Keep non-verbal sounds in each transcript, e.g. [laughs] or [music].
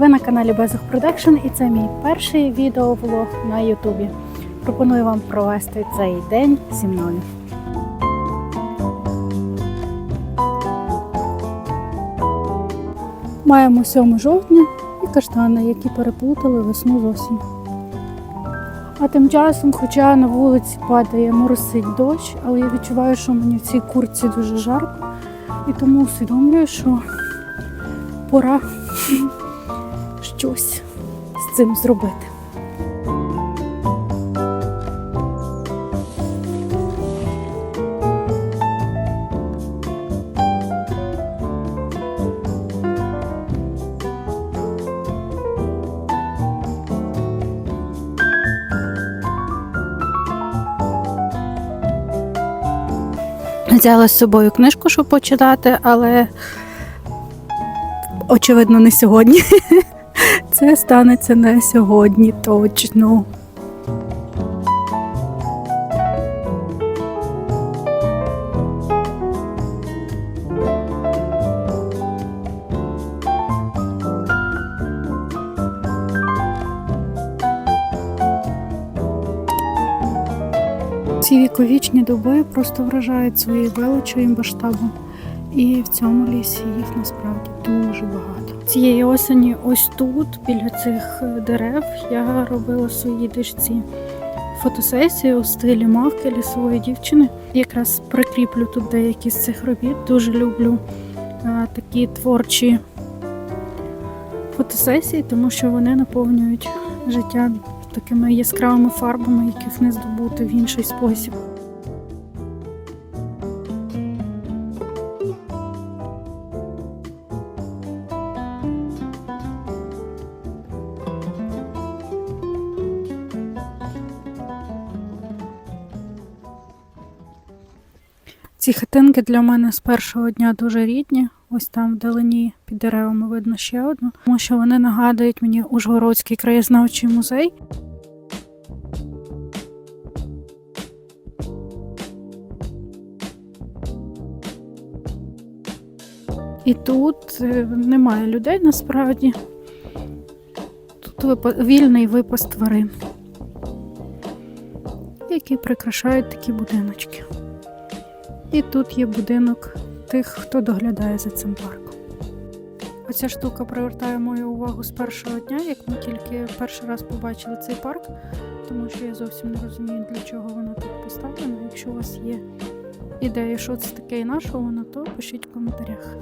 Ви на каналі Безух Продакшн і це мій перший відеовлог на Ютубі. Пропоную вам провести цей день зі мною. Маємо 7 жовтня і каштани, які переплутали весну з осінню. А тим часом, хоча на вулиці падає моросить дощ, але я відчуваю, що мені в цій куртці дуже жарко, і тому усвідомлюю, що пора щось з цим зробити. Взяла з собою книжку, щоб почитати, але очевидно не сьогодні. [laughs] Це станеться не сьогодні точно. Ці віковічні дуби просто вражають своєю величою масштабом. І в цьому лісі їх насправді дуже багато. Цієї осені, ось тут, біля цих е, дерев, я робила своїй дочці фотосесію у стилі мавки лісової дівчини. Якраз прикріплю тут деякі з цих робіт. Дуже люблю е, такі творчі фотосесії, тому що вони наповнюють життя такими яскравими фарбами, яких не здобути в інший спосіб. Ці хатинки для мене з першого дня дуже рідні. Ось там вдалині під деревами видно ще одну, тому що вони нагадують мені Ужгородський краєзнавчий музей. І тут е, немає людей насправді. Тут вільний випас тварин, які прикрашають такі будиночки. І тут є будинок тих, хто доглядає за цим парком. Оця штука привертає мою увагу з першого дня, як ми тільки перший раз побачили цей парк, тому що я зовсім не розумію, для чого вона тут поставлена. Якщо у вас є ідея, що це таке і нашого, воно, то пишіть в коментарях.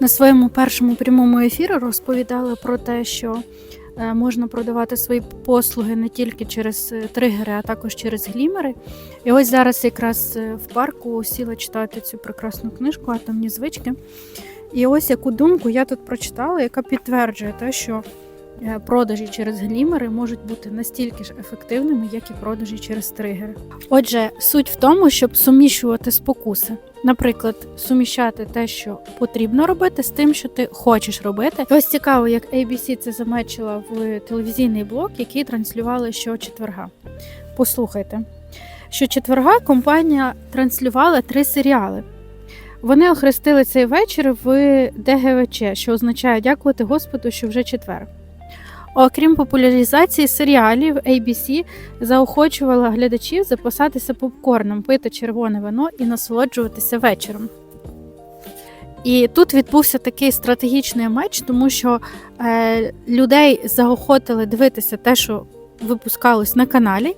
На своєму першому прямому ефірі розповідала про те, що е, можна продавати свої послуги не тільки через е, тригери, а також через глімери. І ось зараз якраз е, в парку сіла читати цю прекрасну книжку Атомні звички. І ось яку думку я тут прочитала, яка підтверджує те, що продажі через глімери можуть бути настільки ж ефективними, як і продажі через тригери. Отже, суть в тому, щоб суміщувати спокуси. Наприклад, суміщати те, що потрібно робити, з тим, що ти хочеш робити. Ось цікаво, як ABC це замечила в телевізійний блок, який транслювали щочетверга. Послухайте, щочетверга компанія транслювала три серіали. Вони охрестили цей вечір в ДГВЧ, що означає дякувати Господу, що вже четвер. Окрім популяризації серіалів, ABC заохочувала глядачів запасатися попкорном, пити червоне вино і насолоджуватися вечором. І тут відбувся такий стратегічний меч, тому що е, людей заохотили дивитися те, що випускалось на каналі,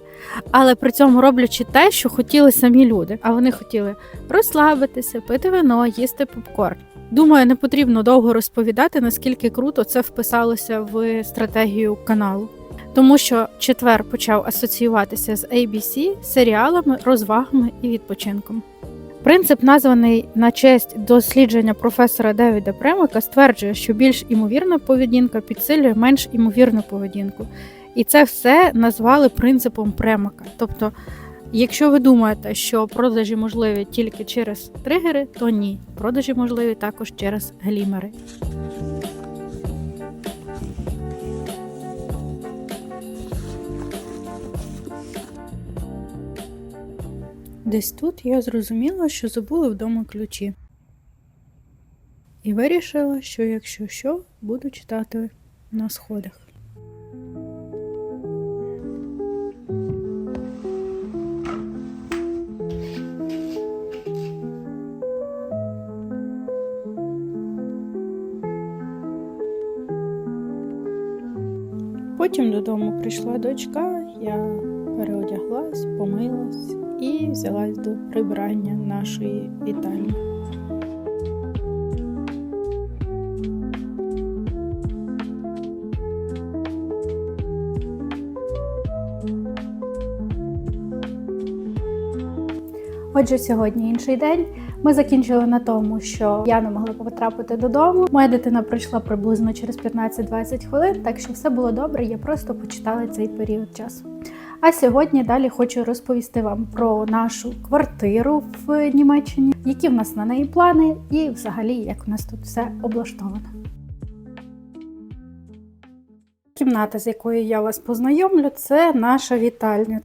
але при цьому роблячи те, що хотіли самі люди. А вони хотіли розслабитися, пити вино, їсти попкорн. Думаю, не потрібно довго розповідати, наскільки круто це вписалося в стратегію каналу. Тому що четвер почав асоціюватися з ABC, серіалами, розвагами і відпочинком. Принцип, названий на честь дослідження професора Девіда Премака, стверджує, що більш імовірна поведінка підсилює менш імовірну поведінку. І це все назвали принципом Премака. Тобто, якщо ви думаєте, що продажі можливі тільки через тригери, то ні. Продажі можливі також через глімери. Десь тут я зрозуміла, що забула вдома ключі. І вирішила, що якщо що, буду читати на сходах. Потім додому прийшла дочка, я переодяглась, помилась і взялась до прибирання нашої вітальні. Отже, сьогодні інший день. Ми закінчили на тому, що я не могла потрапити додому. Моя дитина прийшла приблизно через 15-20 хвилин, так що все було добре. Я просто почитала цей період часу. А сьогодні далі хочу розповісти вам про нашу квартиру в Німеччині, які в нас на неї плани, і взагалі як у нас тут все облаштовано. Кімната, з якою я вас познайомлю, це наша вітальня.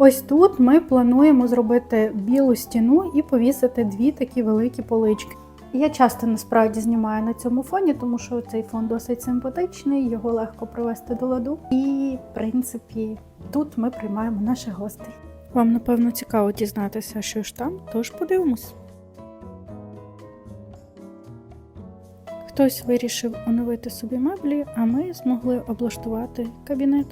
Ось тут ми плануємо зробити білу стіну і повісити дві такі великі полички. Я часто насправді знімаю на цьому фоні, тому що цей фон досить симпатичний, його легко привести до ладу. І, в принципі, тут ми приймаємо наших гостей. Вам, напевно, цікаво дізнатися, що ж там, тож подивимось. Хтось вирішив оновити собі меблі, а ми змогли облаштувати кабінет.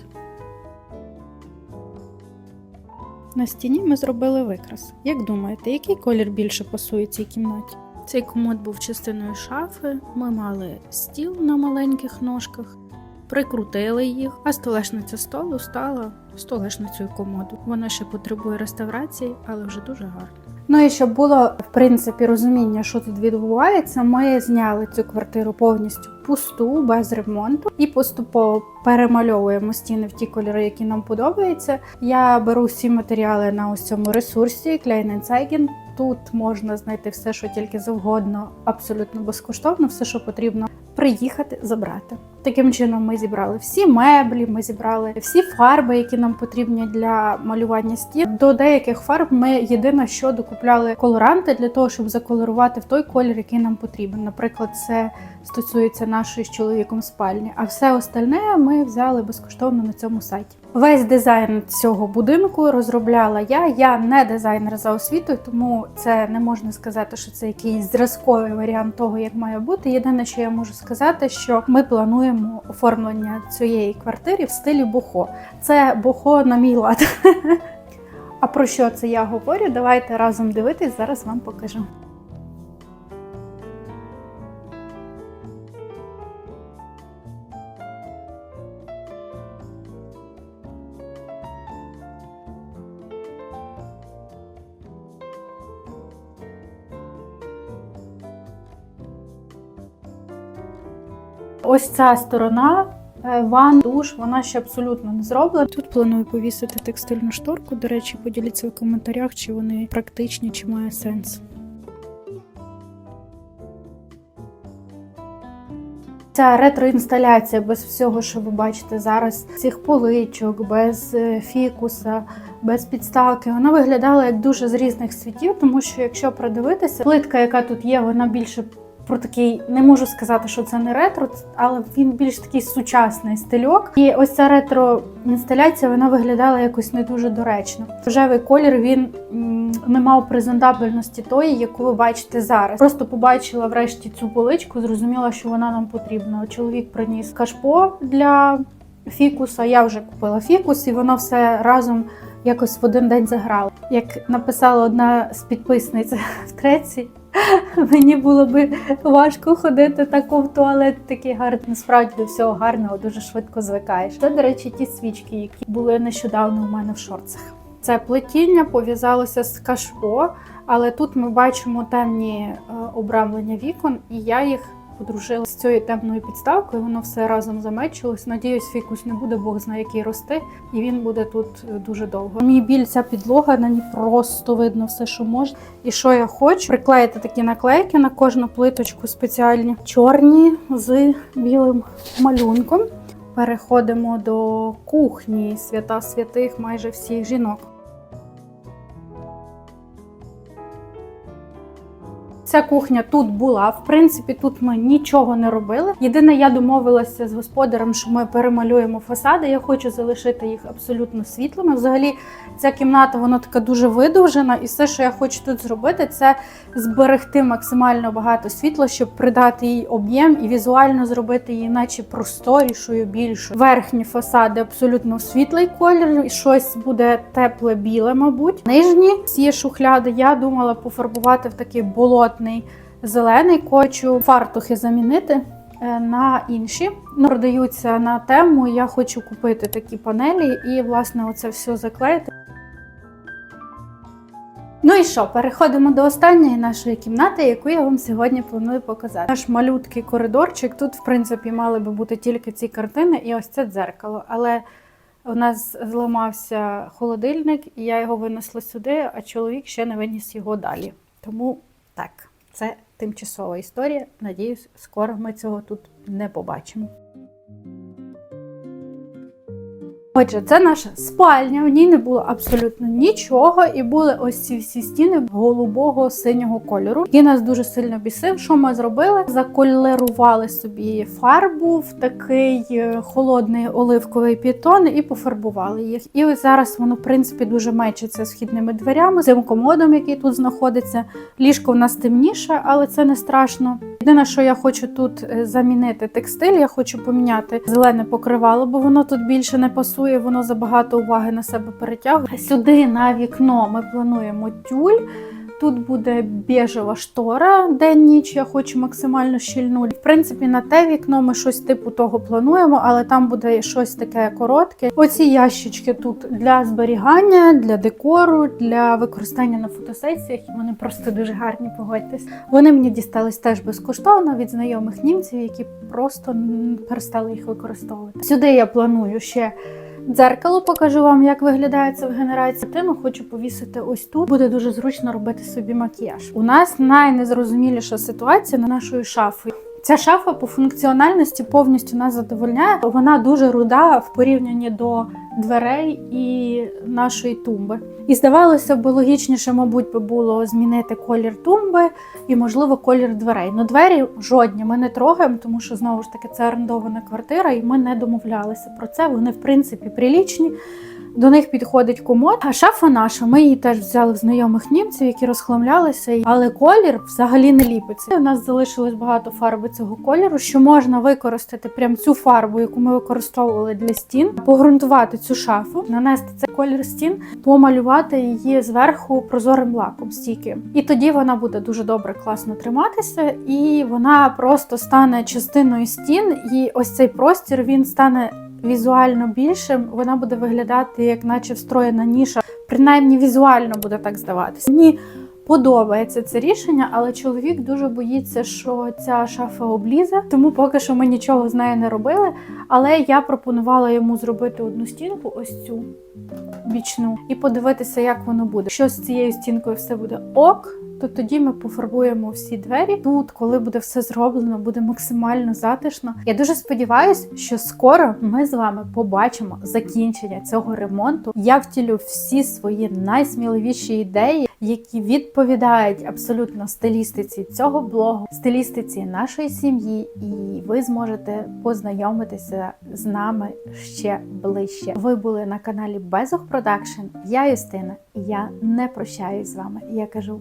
На стіні ми зробили викрас. Як думаєте, який колір більше пасує цій кімнаті? Цей комод був частиною шафи. Ми мали стіл на маленьких ножках, прикрутили їх, а столешниця столу стала столешницею комоду. Вона ще потребує реставрації, але вже дуже гарно. Ну і щоб було в принципі розуміння, що тут відбувається, ми зняли цю квартиру повністю пусту, без ремонту, і поступово перемальовуємо стіни в ті кольори, які нам подобаються. Я беру всі матеріали на ось цьому ресурсі Klein. Тут можна знайти все, що тільки завгодно, абсолютно безкоштовно, все, що потрібно. Приїхати забрати. Таким чином ми зібрали всі меблі, ми зібрали всі фарби, які нам потрібні для малювання стін. До деяких фарб ми єдине, що докупляли колоранти для того, щоб заколорувати в той колір, який нам потрібен. Наприклад, це стосується нашої з чоловіком спальні. А все остальне ми взяли безкоштовно на цьому сайті. Весь дизайн цього будинку розробляла я. Я не дизайнер за освітою, тому це не можна сказати, що це якийсь зразковий варіант того, як має бути. Єдине, що я можу сказати, що ми плануємо оформлення цієї квартири в стилі бохо. Це бохо на мій лад. [laughs] А про що це я говорю? Давайте разом дивитись, зараз вам покажу. Ось ця сторона. е, Ван, душ, вона ще абсолютно не зроблена. Тут планую повісити текстильну шторку. До речі, поділіться в коментарях, чи вони практичні, чи має сенс. Ця ретроінсталяція без всього, що ви бачите зараз, цих поличок, без е, фікуса, без підставки, вона виглядала як дуже з різних світів, тому що якщо придивитися, плитка, яка тут є, вона більше про такий, не можу сказати, що це не ретро, але він більш такий сучасний стильок. І ось ця ретро інсталяція вона виглядала якось не дуже доречно. Рожевий колір він не мав презентабельності тої, яку ви бачите зараз. Просто побачила врешті цю поличку, зрозуміла, що вона нам потрібна. Чоловік приніс кашпо для фікуса. Я вже купила фікус, і воно все разом якось в один день заграло. Як написала одна з підписниць [laughs] в треці, [laughs] мені було би важко ходити тако в туалет, такий гарний. Насправді до всього гарного дуже швидко звикаєш. Це, до речі, ті свічки, які були нещодавно у мене в шорцах. Це плетіння пов'язалося з кашпо, але тут ми бачимо темні е, обрамлення вікон, і я їх подружила з цією темною підставкою. Воно все разом замечилось. Надіюсь, фікус не буде Бог знає який рости, і він буде тут е, дуже довго. Мій біль ця підлога, на ній просто видно все, що можна. І що я хочу? Приклеїти такі наклейки на кожну плиточку спеціальні, чорні з білим малюнком. Переходимо до кухні свята святих майже всіх жінок. Ця кухня тут була. В принципі, тут ми нічого не робили. Єдине, я домовилася з господарем, що ми перемалюємо фасади. Я хочу залишити їх абсолютно світлими. Взагалі, ця кімната вона така дуже видовжена, і все, що я хочу тут зробити, це зберегти максимально багато світла, щоб придати їй об'єм і візуально зробити її, наче просторішою, більшою. Верхні фасади абсолютно світлий колір, і щось буде тепле біле, мабуть. Нижні ці шухляди я думала пофарбувати в такий болотний зелений. Хочу фартухи замінити. е, На інші ну, продаються на тему. Я хочу купити такі панелі і, власне, оце все заклеїти. Ну і що, переходимо до останньої нашої кімнати, яку я вам сьогодні планую показати. Наш малюткий коридорчик. Тут, в принципі, мали би бути тільки ці картини і ось це дзеркало. Але у нас зламався холодильник, і я його винесла сюди, а чоловік ще не виніс його далі. Тому так, це тимчасова історія. Надіюсь, скоро ми цього тут не побачимо. Отже, це наша спальня. В ній не було абсолютно нічого, і були ось ці всі стіни голубого синього кольору, який нас дуже сильно бісив. Що ми зробили? Закольорували собі фарбу в такий е, холодний оливковий пітон і пофарбували їх. І ось зараз воно, в принципі, дуже мечиться з вхідними дверями, цим комодом, який тут знаходиться. Ліжко в нас темніше, але це не страшно. Єдине, що я хочу тут е, замінити текстиль, я хочу поміняти зелене покривало, бо воно тут більше не пасує, воно забагато уваги на себе перетягує. Сюди на вікно ми плануємо тюль. Тут буде біжева штора день-ніч. Я хочу максимально щільну. В принципі, на те вікно ми щось типу того плануємо, але там буде щось таке коротке. Оці ящички тут для зберігання, для декору, для використання на фотосесіях. Вони просто дуже гарні. Погодьтесь. Вони мені дістались теж безкоштовно від знайомих німців, які просто перестали їх використовувати. Сюди я планую ще. Дзеркало покажу вам, як виглядає це в генерації. Тиму хочу повісити ось тут. Буде дуже зручно робити собі макіяж. У нас найнезрозуміліша ситуація на нашою шафою. Ця шафа по функціональності повністю нас задовольняє. Вона дуже руда в порівнянні до дверей і нашої тумби. І здавалося б, логічніше, мабуть, би було змінити колір тумби і, можливо, колір дверей. Ну, двері жодні ми не трогаємо, тому що знову ж таки це орендована квартира, і ми не домовлялися про це. Вони, в принципі, прилічні. До них підходить комод, а шафа наша. Ми її теж взяли в знайомих німців, які розхламлялися, але колір взагалі не ліпиться. У нас залишилось багато фарби цього кольору, що можна використати прям цю фарбу, яку ми використовували для стін, погрунтувати цю шафу, нанести цей колір стін, помалювати її зверху прозорим лаком стійким. І тоді вона буде дуже добре, класно триматися, і вона просто стане частиною стін. І ось цей простір він стане візуально більшим, вона буде виглядати як наче встроєна ніша. Принаймні візуально буде так здаватися. Мені подобається це рішення, але чоловік дуже боїться, що ця шафа облізе, тому поки що ми нічого з нею не робили. Але я пропонувала йому зробити одну стінку, ось цю бічну, і подивитися, як воно буде. Якщо з цією стінкою все буде ок, то тоді ми пофарбуємо всі двері. Тут, коли буде все зроблено, буде максимально затишно. Я дуже сподіваюся, що скоро ми з вами побачимо закінчення цього ремонту. Я втілю всі свої найсміливіші ідеї. які відповідають абсолютно стилістиці цього блогу, стилістиці нашої сім'ї, і ви зможете познайомитися з нами ще ближче. Ви були на каналі Безух Продакшн. Я Юстина, і я не прощаюсь з вами. Я кажу